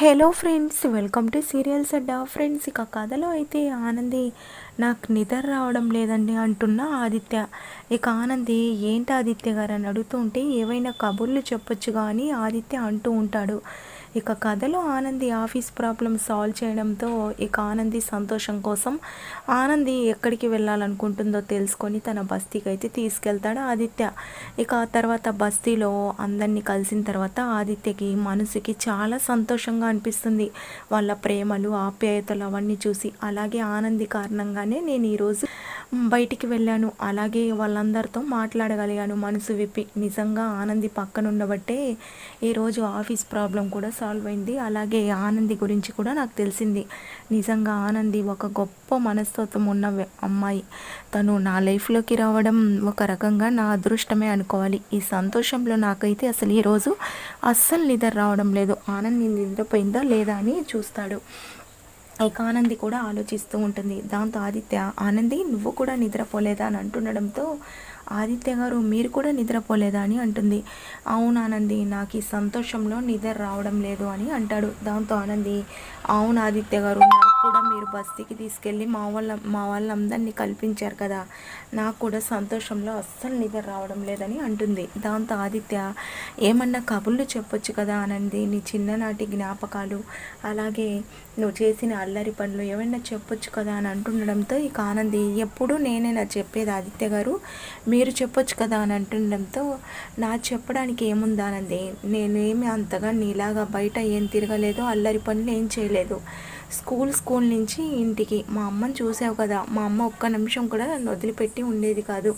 Hello friends welcome to serials Adda friends ఇక కథలో అయితే ఆనంది నాకు నిద్ర రావడం లేదండి అంటున్న ఆదిత్య. ఇక ఆనంది ఏంటి ఆదిత్య గారు? అని అడుగుతుంటే ఏవైనా కబుర్లు చెప్పొచ్చు కానీ ఆదిత్య అంటూ ఉంటాడు. ఇక కథలో ఆనంది ఆఫీస్ ప్రాబ్లమ్ సాల్వ్ చేయడంతో ఇక ఆనంది సంతోషం కోసం ఆనంది ఎక్కడికి వెళ్ళాలనుకుంటుందో తెలుసుకొని తన బస్తీకి అయితే తీసుకెళ్తాడు ఆదిత్య. ఇక ఆ తర్వాత బస్తీలో అందరినీ కలిసిన తర్వాత ఆదిత్యకి మనసుకి చాలా సంతోషంగా అనిపిస్తుంది. వాళ్ళ ప్రేమలు ఆప్యాయతలు అవన్నీ చూసి అలాగే ఆనంది కారణంగానే నేను ఈరోజు బయటికి వెళ్ళాను. అలాగే వాళ్ళందరితో మాట్లాడగలిగాను. మనసు విప్పి నిజంగా ఆనంది పక్కన ఉండబట్టే ఈరోజు ఆఫీస్ ప్రాబ్లం కూడా సాల్వ్ అయింది. అలాగే ఆనంది గురించి కూడా నాకు తెలిసింది. నిజంగా ఆనంది ఒక గొప్ప మనస్తత్వం ఉన్న అమ్మాయి. తను నా లైఫ్లోకి రావడం ఒక రకంగా నా అదృష్టమే అనుకోవాలి. ఈ సంతోషంలో నాకైతే అసలు ఈరోజు అస్సలు నిద్ర రావడం లేదు. ఆనంది నిద్రపోయిందా లేదా అని చూస్తాడు. ఇక ఆనంది కూడా ఆలోచిస్తూ ఉంటుంది. దాంతో ఆదిత్య ఆనంది నువ్వు కూడా నిద్రపోలేదా? అని అంటుండడంతో ఆదిత్య గారు మీరు కూడా నిద్రపోలేదా అని అంటుంది. అవును ఆనంది నాకు ఈ సంతోషంలో నిద్ర రావడం లేదు అని అంటాడు. దాంతో ఆనంది అవును ఆదిత్య గారు నాకు కూడా మీరు బస్తీకి తీసుకెళ్ళి మా వాళ్ళ మా వాళ్ళందరినీ కల్పించారు కదా. నాకు కూడా సంతోషంలో అస్సలు నిద్ర రావడం లేదని అంటుంది. దాంతో ఆదిత్య ఏమన్నా కబుర్లు చెప్పొచ్చు కదా ఆనంది నీ చిన్ననాటి జ్ఞాపకాలు. అలాగే నువ్వు చేసిన అల్లరి పనులు ఏమైనా చెప్పొచ్చు కదా అని అంటుండడంతో ఇక ఆనంది ఎప్పుడూ నేనే నా చెప్పేది ఆదిత్య గారు మీరు మీరు చెప్పొచ్చు కదా అని అంటుండడంతో నా చెప్పడానికి ఏముందానంది నేనేమి అంతగా నీలాగా బయట ఏం తిరగలేదు అల్లరి పనులు ఏం చేయలేదు. స్కూల్ స్కూల్ నుంచి ఇంటికి. మా అమ్మని చూసావు కదా మా అమ్మ ఒక్క నిమిషం కూడా నన్ను వదిలిపెట్టి ఉండేది కాదు.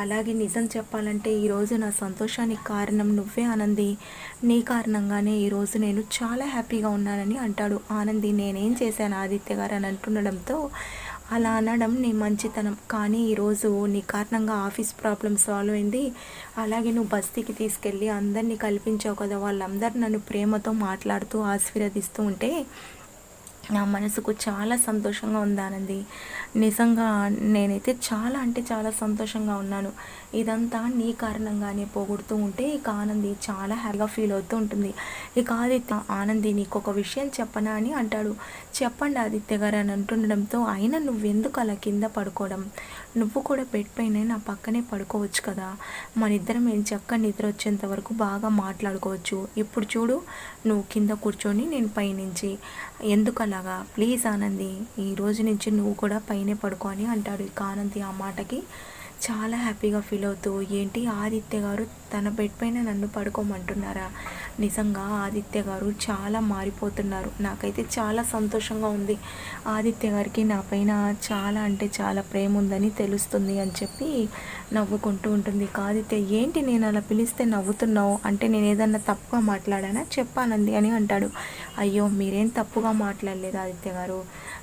అలాగే నిజం చెప్పాలంటే ఈరోజు నా సంతోషానికి కారణం నువ్వే ఆనంది. నీ కారణంగానే ఈరోజు నేను చాలా హ్యాపీగా ఉన్నానని అంటాడు. ఆనంది నేనేం చేశాను ఆదిత్య గారు? అని అంటుండడంతో అలా అనడం నీ మంచితనం. కానీ ఈరోజు నీ కారణంగా ఆఫీస్ ప్రాబ్లమ్ సాల్వ్ అయింది. అలాగే నువ్వు బస్తీకి తీసుకెళ్ళి అందరినీ కల్పించావు కదా. వాళ్ళందరూ నన్ను ప్రేమతో మాట్లాడుతూ ఆశీర్వదిస్తూ ఉంటే నా మనసుకు చాలా సంతోషంగా ఉంది ఆనంది నిజంగా నేనైతే చాలా అంటే చాలా సంతోషంగా ఉన్నాను. ఇదంతా నీ కారణంగానే పోగొడుతూ ఉంటే ఇక ఆనంది చాలా హ్యాపీగా ఫీల్ అవుతూ ఉంటుంది. ఇక ఆదిత్య ఆనంది నీకు ఒక విషయం చెప్పనా అని అంటాడు. చెప్పండి ఆదిత్య గారు అని అంటుండడంతో అయినా నువ్వెందుకు అలా కింద పడుకోవడం? నువ్వు కూడా బెడ్ పైన నా పక్కనే పడుకోవచ్చు కదా? మన ఇద్దరం ఏం చక్క నిద్ర వచ్చేంత వరకు బాగా మాట్లాడుకోవచ్చు. ఇప్పుడు చూడు నువ్వు కింద కూర్చొని నేను పైనుంచి. ఎందుకలా? అలాగా ప్లీజ్ ఆనంది ఈ రోజు నుంచి నువ్వు కూడా పైనే పడుకో అని అంటాడు ఇక ఆనంది ఆ మాటకి. చాలా హ్యాపీగా ఫీల్ అవుతూ ఏంటి ఆదిత్య గారు తన బెడ్ పైన నన్ను పడుకోమంటున్నారా? నిజంగా ఆదిత్య గారు చాలా మారిపోతున్నారు. నాకైతే చాలా సంతోషంగా ఉంది. ఆదిత్య గారికి నా పైన చాలా అంటే చాలా ప్రేమ ఉందని తెలుస్తుంది అని చెప్పి నవ్వుకుంటూ ఉంటుంది. ఆదిత్య ఏంటి నేను అలా పిలిస్తే నవ్వుతున్నావు? అంటే నేను ఏదన్నా తప్పుగా మాట్లాడానా? చెప్పానంది అని అంటాడు. అయ్యో మీరేం తప్పుగా మాట్లాడలేదు ఆదిత్య గారు.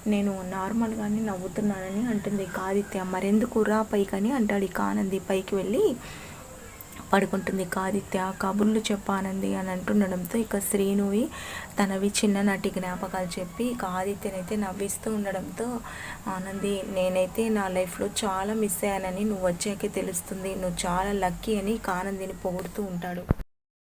నేను నార్మల్గానే నవ్వుతున్నానని అంటుంది ఆదిత్య. మరెందుకు రా పైకి అని అంటాడు ఇక ఆనంది. పైకి వెళ్ళి పడుకుంటుంది ఆదిత్య. కబుర్లు చెప్పానంది అని అంటుండడంతో ఇక శ్రీనువి తనవి చిన్ననాటి జ్ఞాపకాలు చెప్పి ఇక ఆదిత్యనైతే నవ్విస్తూ ఉండడంతో ఆనంది నేనైతే నా లైఫ్లో చాలా మిస్ అయ్యానని నువ్వు వచ్చాకే తెలుస్తుంది. నువ్వు చాలా లక్కీ అని ఇక ఆనందిని పొగుడుతూ ఉంటాడు.